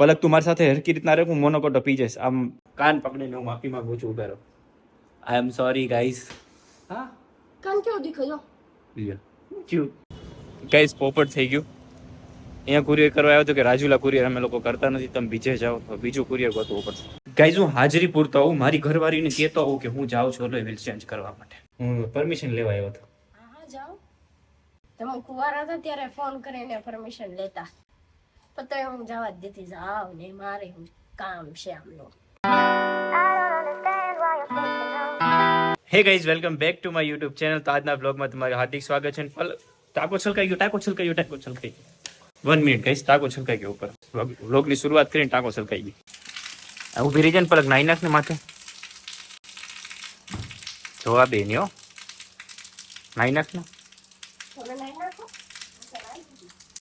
પલક તું મારી સાથે હરકી રીતના રહે હું મોનોકોટો પી જઈશ. આમ કાન પકડીને હું માફી માંગુ છું ઉભેરો આઈ એમ સોરી ગાઈસ હા? કાન કેવો દેખાયો ગાઈસ પોપટ થઈ ગયું. અહીંયા કુરિયર કરવા આવ્યો હતો કે રાજુલા કુરિયર અમે લોકો કરતા નથી તમે બીજે જાઓ. તો બીજું કુરિયર ગોતવું પડશે ગાઈઝ હું હાજરી પૂરતો હોઉં. મારી ઘરવાળીને કહેતો હોઉં કે હું જાઉં છું એટલે વ્હીલ ચેન્જ કરવા માટે. હું પરમિશન લેવા આવ્યો હતો. હા હા જાઓ. તમે કુવારા હતા ત્યારે ફોન કરીને પરમિશન લેતા. પણ હું જવા દેતી, જાવ ને મારે કામ છે આમનું. Hey guys welcome back to my YouTube channel તો આજના બ્લોગમાં તમારું હાર્દિક સ્વાગત છે ટાકો છલકાઈ ગયો, ટાકો છલકાઈ ગયો, ટાકો છલકાઈ ગયો. વન મિનિટ ગાઈઝ ટાકો છલકાઈ ગયો ઉપર. બ્લોગની શરૂઆત કરીને ટાકો છલકાઈ આ ઊભી રહી જાય ને પલક, નાઈ નાખ ને માથે. જોવા બેન્યો નાઈ નાખ ને તમે નહીં નાખો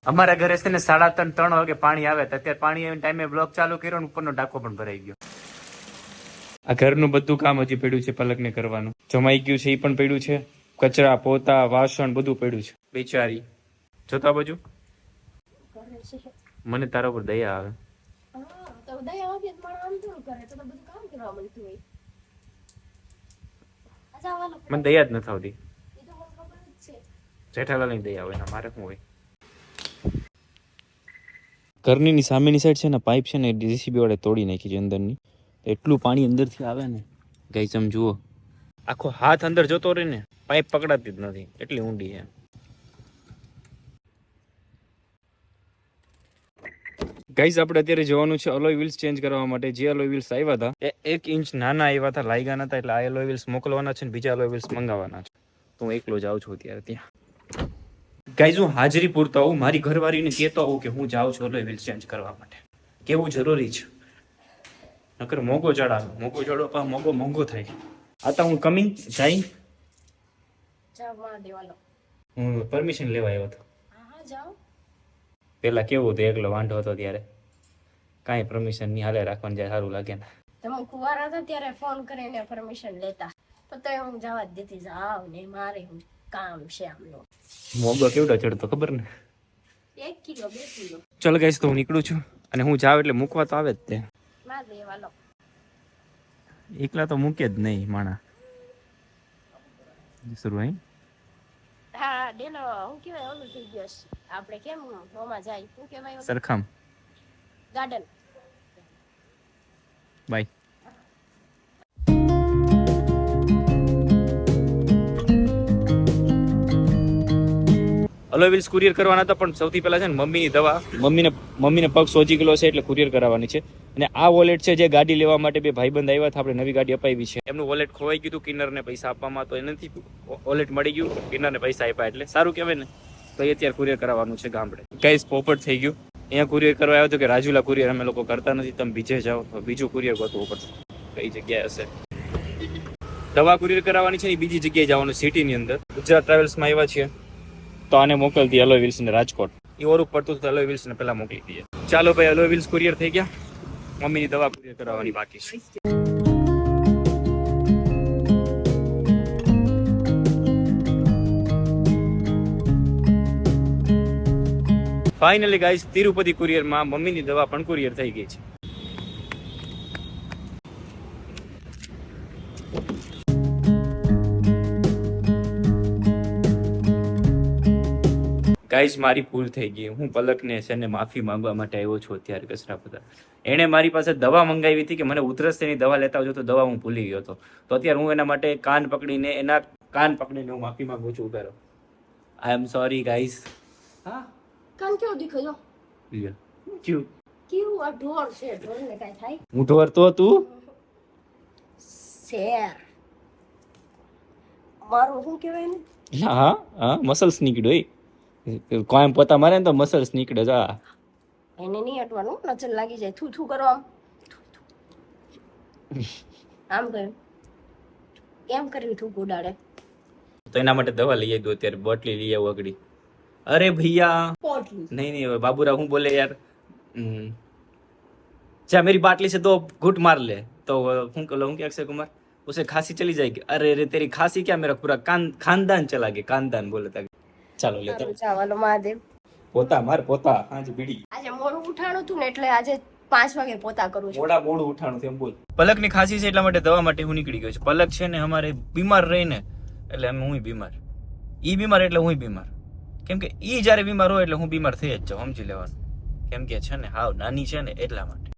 અમારા ઘરે છે ને સાડા ત્રણ ત્રણ વાગે પાણી આવે તો અત્યારે પાણી આવીને ટાઈમે બ્લોક ચાલુ કર્યો ને ઉપરનો ટાંકો પણ ભરાઈ ગયો. આ ઘરનું બધું કામ હજી પડ્યું છે પલકને કરવાનું. જમાઈ ગયું છે એ પણ પડ્યું છે. કચરા પોતા વાસણ બધું પડ્યું છે. બિચારી. જોતા બાજુ? મને તારા ઉપર દયા આવે. દયા વગર આમ થોડું કરે તો તો બધું કામ કરવા મળતું હોય. મને દયા જ નથી આવતી. જેઠાલાલ તો મને ખબર જ છે. જેઠાલાલની દયા હોય મારે શું હોય? ઘરની સામેની સાઈડ છે ને પાઇપ છે ને જેસીબી વાળે તોડી નાખી છે અંદરની. એટલું પાણી અંદરથી આવે ને. ગઈ ચમ જુઓ. આખો હાથ અંદર જતો રહે ને પાઇપ પકડાતી જ નથી. એટલી ઊંડી છે ગાઈઝ આપણે અત્યારે જવાનું છે અલોય વ્હીલ્સ ચેન્જ કરવા માટે. જે અલોય વ્હીલ્સ આવ્યા હતા, એ એક ઇંચ નાના આવ્યા હતા. લાગ્યા નતા, એટલે આ અલોય વ્હીલ્સ મોકલવાના છે ને, બીજા અલોય વ્હીલ્સ મંગાવવાના છે. તો હું એકલો જાઉં છું અત્યારે ત્યાં. ગાઈઝ હું હાજરી પૂરતો હોઉં મારી ઘરવાળીને કહેતો હોઉં કે હું જાઉં છું વ્હીલ્સ ચેન્જ કરવા માટે. કેવું જરૂરી છે? નકર મોગો ચડાવે. મોગો ચડો પા મોગો મોંઘો થાય. આ તો હું કમિંગ જાય. હું પરમિશન લેવા આવ્યો હતો. હા હા જાઓ. પેલા કેવું હતું? એકલો વાંઢો હતો ત્યારે. કાંઈ પરમિશન નહીં હાલે રાખવાનું જાય સારું લાગે ને. તમે કુવારા હતા ત્યારે ફોન કરીને પરમિશન લેતા. તો હું જવા જ દેતી જાવ ને મારે હું કામ છે આમનું. મોંઘો કેવડો ચડતો ખબર ને? એક કિલો બે કિલો. ચલ ગાઈસ તો હું નીકળું છું અને હું જાઉં એટલે મૂકવા તો આવે જ તે. એકલા તો મૂકે જ નહીં માણા. શરૂ અહીં હા ડેલો હું કેવાય ઓલું થઈ ગયો આપણે કેમ હોમાં જાય? સરખામ. ગાર્ડન. બાય અલોય વ્હીલ્સ કુરિયર કરવાના હતા, પણ સૌથી પહેલાં છે ને મમ્મીની દવા, મમ્મીને મમ્મીને પગ સોજી ગયેલો છે એટલે કુરિયર કરાવવાની છે. અને આ વોલેટ છે જે ગાડી લેવા માટે બે ભાઈબંધ આવ્યા હતા, આપણે નવી ગાડી અપાવી છે. એમનું વોલેટ ખોવાઈ ગયું હતું, કિન્નરને પૈસા આપવામાં, તો એ નથી વોલેટ મળી ગયું, કિન્નરને પૈસા આપ્યા એટલે. સારું કહેવાય ને. તો એ અત્યારે કુરિયર કરાવવાનું છે ગામડે. કઈ પોપટ થઈ ગયું. અહીંયા કુરિયર કરવા આવ્યો હતો કે રાજુલા કુરિયર અમે લોકો કરતા નથી, તમે બીજે જાઓ, તો બીજું કુરિયર ગોતવું પડશે. કઈ જગ્યાએ હશે. દવા કુરિયર કરાવવાની છે ને બીજી જગ્યાએ જવાનું સિટીની અંદર. ગુજરાત ટ્રાવેલ્સમાં આવ્યા છીએ. તો આને મોકલતી દઈએ અલોય વિલ્સને રાજકોટ. એ ઓરું પડતું હતું અલોય વિલ્સને પહેલા મોકલી દઈએ. ચાલો ભાઈ અલોય વિલ્સ કુરિયર થઈ ગયા. મમ્મીની દવા કુરિયર કરાવવાની બાકી છે. ફાઇનલી ગાઈસ તિરુપતિ કુરિયરમાં મમ્મીની દવા પણ કુરિયર થઈ ગઈ છે. ગાઈસ મારી ભૂલ થઈ ગઈ. હું પલકને છે ને માફી માંગવા માટે આવ્યો છું અત્યારે બધા એણે મારી પાસે દવા મંગાવી હતી કે મને ઉધરસ તેની દવા લેતા આવજો તો દવા હું ભૂલી ગયો હતો. તો અત્યારે હું એના માટે કાન પકડીને એના કાન પકડીને હું માફી માંગુ છું. ઉભેરો આઈ એમ સોરી ગાઈસ હા? કાન કેવો દેખાયો? ક્યુ? કેવું આ ઢોર છે? ઢોરને કાઈ થાય? હું ઢોરતો તું? શેર. મારું શું કહેવાય ને હા હા મસલ્સ નીકળ્યો એ. કોમ પોતા મારે ને તો મસલ્સ નીકળે જા એને નહીં હટવાનું નજર લાગી જાય થૂ થૂ કરો આમ આમ કર્યું કેમ કરીને થૂક ઉડાડે તો એના માટે દવા લઈ આવી દો અત્યારે બોટલી લઈ આવું આગળ અરે ભૈયા પોટલી नहीं नहीं बाबूराव हूँ बोले यार हम्म, अच्छा मेरी बाटली से दो घुट मार ले तो हूँ कहूँ कि अक्षय कुमार उसे खांसी चली जाएगी अरे अरे तेरी खांसी क्या मेरा पूरा कान खानदान चला गया खानदान बोले था ચાલો લેતો ચાલો મહાદેવ. પોતા માર પોતા આજ બીડી. આજે મોડું ઉઠાણું હતું ને એટલે આજે પાંચ વાગે પોતા કરું છું. મોડા મોડું ઉઠાણું તેમ બોલ. પલકની ખાંસી છે એટલા માટે દવા માટે હું નીકળી ગયો છું. પલક છે ને અમારે બીમાર રહીને એટલે અમે હું બીમાર. ઈ બીમાર એટલે હું બીમાર. કેમ કે ઈ જ્યારે બીમાર હોય એટલે હું બીમાર થઈ જ જાઉં સમજી લેવાનું. કેમ કે છે ને હાવ નાની છે ને એટલા માટે.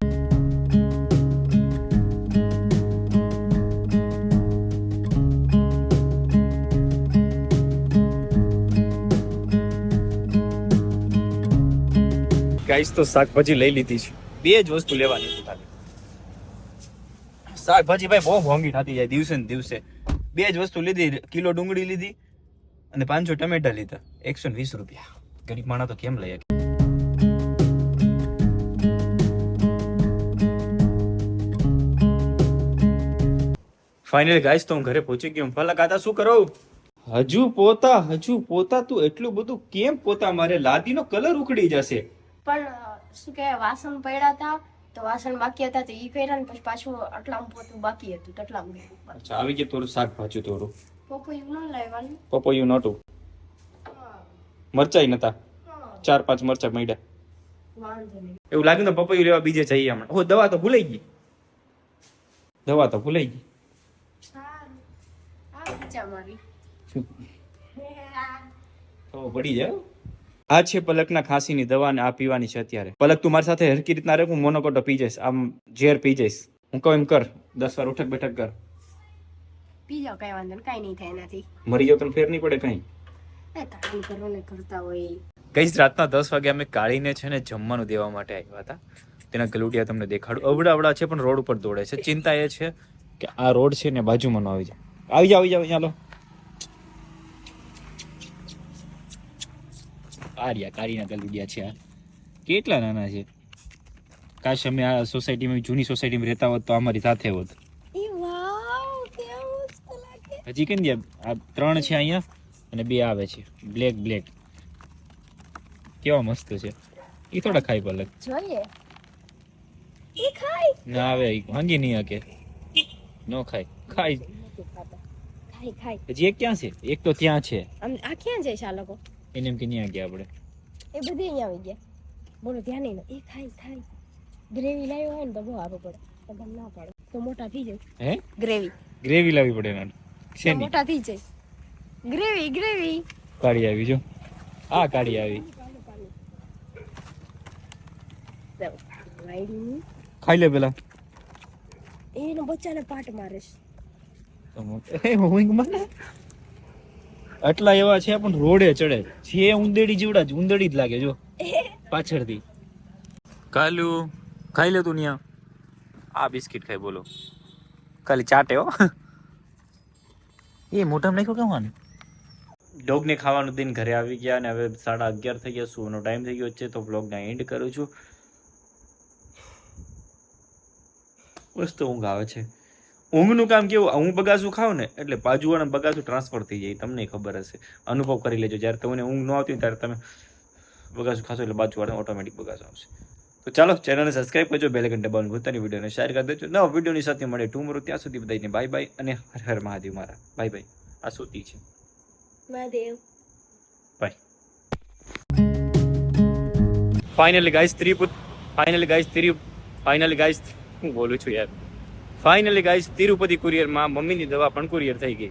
ગાઈસ તો શાકભાજી લઈ લીધી છે. બે જ વસ્તુ લેવાની શાકભાજી ભાઈ બહુ મોંઘી થતી જાય દિવસે ને દિવસે. બે જ વસ્તુ લીધી, કિલો ડુંગળી લીધી અને પાંચસો ટમેટા લીધા, એકસો વીસ રૂપિયા. ગરીબ માણા તો કેમ લઈ શકે? ફાઇનલ ગાઈસ તો હું ઘરે પહોંચી ગયો. ફલક આતા શું કરો? હજુ પોતા હજુ પોતા, તું એટલું બધું કેમ પોતા? મારે લાદીનો કલર ઉકળી જશે. પણ શું કે વાસણ પડ્યા હતા તો વાસણ બાકી હતા તો ઈ કર્યા ને પછી પાછું આટલામાં પોતું બાકી હતું તો એટલામાં ગયું. અચ્છા આવી ગયું થોડું શાકભાજી થોડું? પપૈયું ન લાવવાનું. પપૈયું નહોતું? મરચાઈ નતા? ચાર પાંચ મરચા મળ્યા એવું લાગ્યું તો પપૈયું લેવા બીજે જઈએ હમણાં. ઓ દવા તો ભૂલાઈ ગઈ. દવા તો ભૂલાઈ ગઈ. તો પડી જાય હો. આ છે પલકના ખાંસીની દવા ને આ પીવાની છે અત્યારે. પલક તું મારી સાથે હરકી રીતના રહે હું મોનોકોટો પી જઈશ આમ ઝેર પી જઈશ. હું કહું એમ કર દસ વાર ઉઠક બેઠક કર. પી જાવ કઈ વાંધો કઈ નહીં થાય એનાથી. મરી જાવ તને ફેર નહીં પડે કઈ. એ કામ કરતા હોય. ગઈ રાતના દસ વાગે અમે કાળીને છે ને જમવાનું દેવા માટે આવ્યા હતા. તેના ગલુડિયા તમને દેખાડું. અવડા અવડા છે પણ રોડ ઉપર દોડે છે. ચિંતા એ છે કે આ રોડ છે ને બાજુમાં ન આવી જાય. આવી જાવ આવી જાવ ચાલો આર્યા કાળીના ગલુડિયા છે આ. કેટલા નાના છે? કાશ અમે આ સોસાયટીમાં જૂની સોસાયટીમાં રહેતા હોત તો અમારી સાથે હોત. હજી કેમ આ ત્રણ છે અહીંયા અને બે આવે છે. Black black. કેવા મસ્ત છે. એ થોડા ખાઈ પલક જોઈએ. એ ખાય. ના આવે ભાંગી નહીં હકે. નો ખાય. ખાય. ખાય ખાય. હજી એક ક્યાં છે? એક તો ત્યાં છે. આ ક્યાં જાય છે આ લોકો? એને એમ કે ન્યા ગયા આપણે. એ બધી અહીંયા આવી ગયા. બોલો ધ્યાન નહીં એ ખાય ખાય ગ્રેવી લાવ્યો હોય ને તો બહુ સારું પડે. તો ગમ ના પડે. તો મોટા થઈ જાય. હે? ગ્રેવી. ગ્રેવી લાવવી પડે એના. શેની? મોટા થઈ જાય. Gravy gravy. કાઢી આવી જો. આ કાઢી આવી. ખાઈ લે પેલા. એનો બચ્ચાને પાટ મારે છે. તો હું મને આટલા એવા છે પણ રોડે ચડે. છે ઉંદેડી જીવડા જ ઉંદેડી જ લાગે જો. પાછળથી. કાલુ ખાઈ લે તું ન્યા. આ બિસ્કિટ ખાઈ બોલો. ખાલી ચાટે હો. એ મોઢામાં નાખ્યો કેવાનું ડોગને ખાવાનું દિન ઘરે આવી ગયા અને હવે સાડા અગિયાર થઈ ગયા સુવાનો ટાઈમ થઈ ગયો છે તો બ્લોગને એન્ડ કરું છું. મસ્ત ઊંઘ આવે છે. ઊંઘનું કામ કેવું? હું બગાસું ખાઉં ને એટલે બાજુવાળા બગાસું ટ્રાન્સફર થઈ જાય તમને ખબર હશે. અનુભવ કરી લેજો. જ્યારે તમને ઊંઘ ન આવતી ત્યારે તમે બગાસું ખાશો એટલે બાજુવાળા ઓટોમેટિક બગાસું આવશે. તો ચાલો ચેનલને સબસ્ક્રાઇબ કરજો બેલ ઘંટા દબાવવાનું ભૂતાની વિડીયોને શેર કરી દેજો. નવા વિડીયોની સાથે મળે ટુમરો ત્યાં સુધી બધાને બાય બાય અને હર હર મહાદેવ મારા. બાય બાય આ સુતી છે. મહાદેવ. બાય ફાઇનલી ગાઈસ ત્રિપુત ફાઇનલી ગાઈસ ત્રિ ફાઇનલી ગાઈસ હું બોલું છું યાર. ફાઇનલી ગાઈસ તિરુપતિ કુરિયરમાં મમ્મીની દવા પણ કુરિયર થઈ ગઈ.